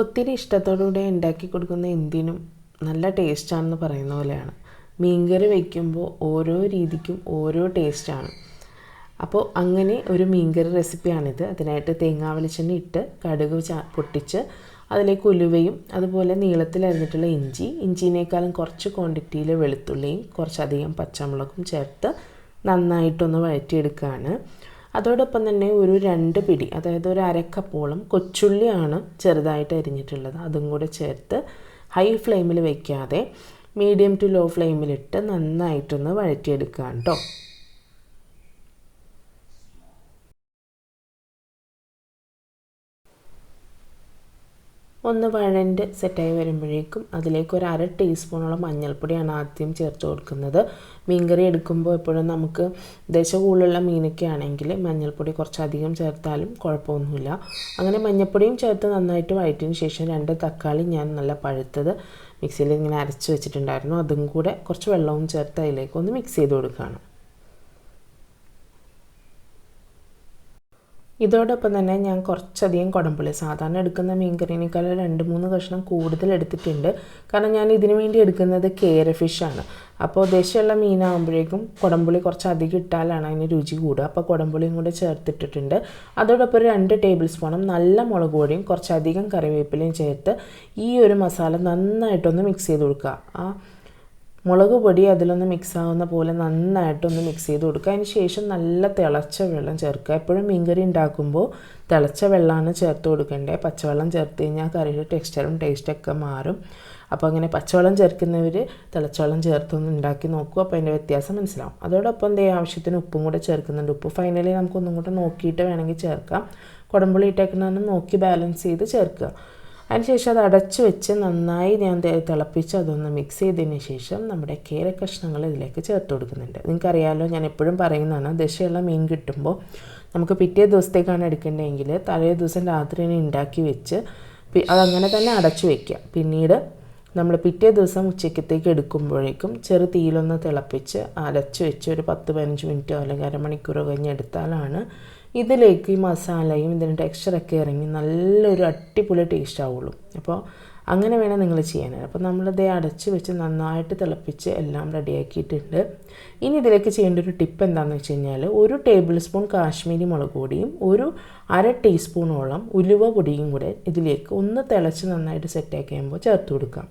ഒത്തിരി ഇഷ്ടത്തോടുകൂടി ഉണ്ടാക്കി കൊടുക്കുന്ന എന്തിനും നല്ല ടേസ്റ്റാണെന്ന് പറയുന്ന പോലെയാണ്. മീൻകറി വയ്ക്കുമ്പോൾ ഓരോ രീതിക്കും ഓരോ ടേസ്റ്റാണ്. അപ്പോൾ അങ്ങനെ ഒരു മീൻകറി റെസിപ്പിയാണിത്. അതിനായിട്ട് തേങ്ങാ വെളിച്ചെണ്ണ ഇട്ട് കടുക് പൊട്ടിച്ച് അതിലേക്ക് ഉലുവയും അതുപോലെ നീളത്തിൽ അരിഞ്ഞിട്ടുള്ള ഇഞ്ചി ഇഞ്ചിനേക്കാളും കുറച്ച് ക്വാണ്ടിറ്റിയിൽ വെളുത്തുള്ളിയും കുറച്ചധികം പച്ചമുളകും ചേർത്ത് നന്നായിട്ടൊന്ന് വഴറ്റിയെടുക്കുകയാണ് അതോടൊപ്പം തന്നെ ഒരു രണ്ട് പിടി അതായത് ഒരു അരക്കപ്പോളം കൊച്ചുള്ളിയാണ് ചെറുതായിട്ട് അരിഞ്ഞിട്ടുള്ളത്. അതും കൂടെ ചേർത്ത് ഹൈ ഫ്ലെയിമിൽ വയ്ക്കാതെ മീഡിയം ടു ലോ ഫ്ലെയിമിലിട്ട് നന്നായിട്ടൊന്ന് വഴറ്റിയെടുക്കുക കേട്ടോ ഒന്ന് വഴണ്ട് സെറ്റായി വരുമ്പോഴേക്കും അതിലേക്ക് ഒരു അര ടീസ്പൂണോളം മഞ്ഞൾപ്പൊടിയാണ് ആദ്യം ചേർത്ത് കൊടുക്കുന്നത്. മീൻകറി എടുക്കുമ്പോൾ എപ്പോഴും നമുക്ക് ദശ കൂടുതലുള്ള മീനൊക്കെ ആണെങ്കിൽ മഞ്ഞൾപ്പൊടി കുറച്ചധികം ചേർത്താലും കുഴപ്പമൊന്നുമില്ല. അങ്ങനെ മഞ്ഞൾപ്പൊടിയും ചേർത്ത് നന്നായിട്ട് വയറ്റിന് ശേഷം രണ്ട് തക്കാളി ഞാൻ നല്ല പഴുത്തത് മിക്സിയിൽ ഇങ്ങനെ അരച്ച് വെച്ചിട്ടുണ്ടായിരുന്നു. അതും കൂടെ കുറച്ച് വെള്ളവും ചേർത്ത് അതിലേക്ക് ഒന്ന് മിക്സ് ചെയ്ത് കൊടുക്കുകയാണ്. ഇതോടൊപ്പം തന്നെ ഞാൻ കുറച്ചധികം കുടംപുളി സാധാരണ എടുക്കുന്ന മീൻകറിനേക്കാൾ രണ്ട് മൂന്ന് കഷ്ണം കൂടുതൽ എടുത്തിട്ടുണ്ട്. കാരണം ഞാൻ ഇതിനു വേണ്ടി എടുക്കുന്നത് കേര ഫിഷാണ് അപ്പോൾ ദേശമുള്ള മീനാകുമ്പോഴേക്കും കുടംപുളി കുറച്ച് അധികം ഇട്ടാലാണ് അതിന് രുചി കൂടുക. അപ്പോൾ കുടംപുളിയും കൂടെ ചേർത്തിട്ടിട്ടുണ്ട്. അതോടൊപ്പം ഒരു രണ്ട് ടേബിൾ സ്പൂണും നല്ല മുളക് പൊടിയും കുറച്ചധികം കറിവേപ്പിലയും ചേർത്ത് ഈ ഒരു മസാല നന്നായിട്ടൊന്ന് മിക്സ് ചെയ്ത് കൊടുക്കുക. ആ മുളക് പൊടി അതിലൊന്ന് മിക്സ് ആവുന്ന പോലെ നന്നായിട്ടൊന്ന് മിക്സ് ചെയ്ത് കൊടുക്കുക. അതിന് ശേഷം നല്ല തിളച്ച വെള്ളം ചേർക്കുക. എപ്പോഴും മീൻകറി ഉണ്ടാക്കുമ്പോൾ തിളച്ച വെള്ളമാണ് ചേർത്ത് കൊടുക്കേണ്ടത്. പച്ചവെള്ളം ചേർത്ത് കഴിഞ്ഞാൽ കറിയുടെ ടെക്സ്ചറും ടേസ്റ്റൊക്കെ മാറും. അപ്പോൾ അങ്ങനെ പച്ചവെള്ളം ചേർക്കുന്നവർ തിളച്ചവെള്ളം ചേർത്തൊന്ന് ഉണ്ടാക്കി നോക്കുക അപ്പോൾ അതിന്റെ വ്യത്യാസം മനസ്സിലാവും. അതോടൊപ്പം എന്തേ ആവശ്യത്തിന് ഉപ്പും കൂടെ ചേർക്കുന്നുണ്ട്. ഉപ്പ് ഫൈനലി നമുക്കൊന്നും കൂടെ നോക്കിയിട്ട് വേണമെങ്കിൽ ചേർക്കാം. കുടമ്പുളി ഇട്ടേക്കുന്നതൊന്നും നോക്കി ബാലൻസ് ചെയ്ത് ചേർക്കുക. അതിനുശേഷം അത് അടച്ചു വെച്ച് നന്നായി ഞാൻ തിളപ്പിച്ച് അതൊന്ന് മിക്സ് ചെയ്തതിന് ശേഷം നമ്മുടെ കേര കഷ്ണങ്ങൾ ഇതിലേക്ക് ചേർത്ത് കൊടുക്കുന്നുണ്ട്. നിങ്ങൾക്കറിയാമല്ലോ ഞാൻ എപ്പോഴും പറയുന്നതാണ് ദശയുള്ള മീൻ കിട്ടുമ്പോൾ നമുക്ക് പിറ്റേ ദിവസത്തേക്കാണ് എടുക്കേണ്ടതെങ്കിൽ തലേ ദിവസം രാത്രി തന്നെ ഉണ്ടാക്കി വെച്ച് അതങ്ങനെ തന്നെ അടച്ചു വയ്ക്കുക പിന്നീട് നമ്മൾ പിറ്റേ ദിവസം ഉച്ചയ്ക്കത്തേക്ക് എടുക്കുമ്പോഴേക്കും ചെറു തീയിലൊന്ന് തിളപ്പിച്ച് അടച്ചു വെച്ച് ഒരു പത്ത് പതിനഞ്ച് മിനിറ്റോ അല്ലെങ്കിൽ അരമണിക്കൂറോ കഴിഞ്ഞ് എടുത്താലാണ് ഇതിലേക്ക് ഈ മസാലയും ഇതിന്റെ ടെക്സ്ചറൊക്കെ ഇറങ്ങി നല്ലൊരു അടിപൊളി ടേസ്റ്റ് ആവുള്ളൂ. അപ്പോൾ അങ്ങനെ വേണം നിങ്ങൾ ചെയ്യാനാണ് അപ്പോൾ നമ്മളിത് അടച്ച് വെച്ച് നന്നായിട്ട് തിളപ്പിച്ച് എല്ലാം റെഡിയാക്കിയിട്ടുണ്ട്. ഇനി ഇതിലേക്ക് ചെയ്യേണ്ട ഒരു ടിപ്പ് എന്താണെന്ന് വെച്ച് കഴിഞ്ഞാൽ ഒരു ടേബിൾ സ്പൂൺ കാശ്മീരി മുളക് പൊടിയും ഒരു അര ടീസ്പൂണോളം ഉലുവ പൊടിയും കൂടെ ഇതിലേക്ക് ഒന്ന് തിളച്ച് നന്നായിട്ട് സെറ്റാക്കി കഴിയുമ്പോൾ ചേർത്ത് കൊടുക്കാം.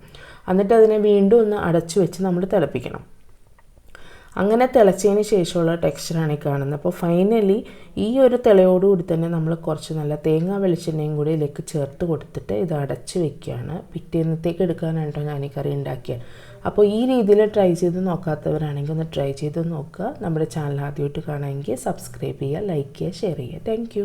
എന്നിട്ട് അതിനെ വീണ്ടും ഒന്ന് അടച്ചു വെച്ച് നമ്മൾ തിളപ്പിക്കണം. അങ്ങനെ തിളച്ചതിന് ശേഷമുള്ള ടെക്സ്ചറാണ് ഈ കാണുന്നത്. അപ്പോൾ ഫൈനലി ഈ ഒരു തിളയോടുകൂടി തന്നെ നമ്മൾ കുറച്ച് നല്ല തേങ്ങാ വെളിച്ചെണ്ണയും കൂടി ഇതിലേക്ക് ചേർത്ത് കൊടുത്തിട്ട് ഇത് അടച്ച് വെക്കുകയാണ്. പിറ്റേന്നത്തേക്ക് എടുക്കാനാണ് കേട്ടോ ഞാൻ ഈ കറി ഉണ്ടാക്കിയത്. അപ്പോൾ ഈ രീതിയിൽ ട്രൈ ചെയ്ത് നോക്കാത്തവരാണെങ്കിൽ ഒന്ന് ട്രൈ ചെയ്ത് നോക്കുക. നമ്മുടെ ചാനൽ ആദ്യമായിട്ട് കാണുമെങ്കിൽ സബ്സ്ക്രൈബ് ചെയ്യുക ലൈക്ക് ചെയ്യുക ഷെയർ ചെയ്യുക. താങ്ക്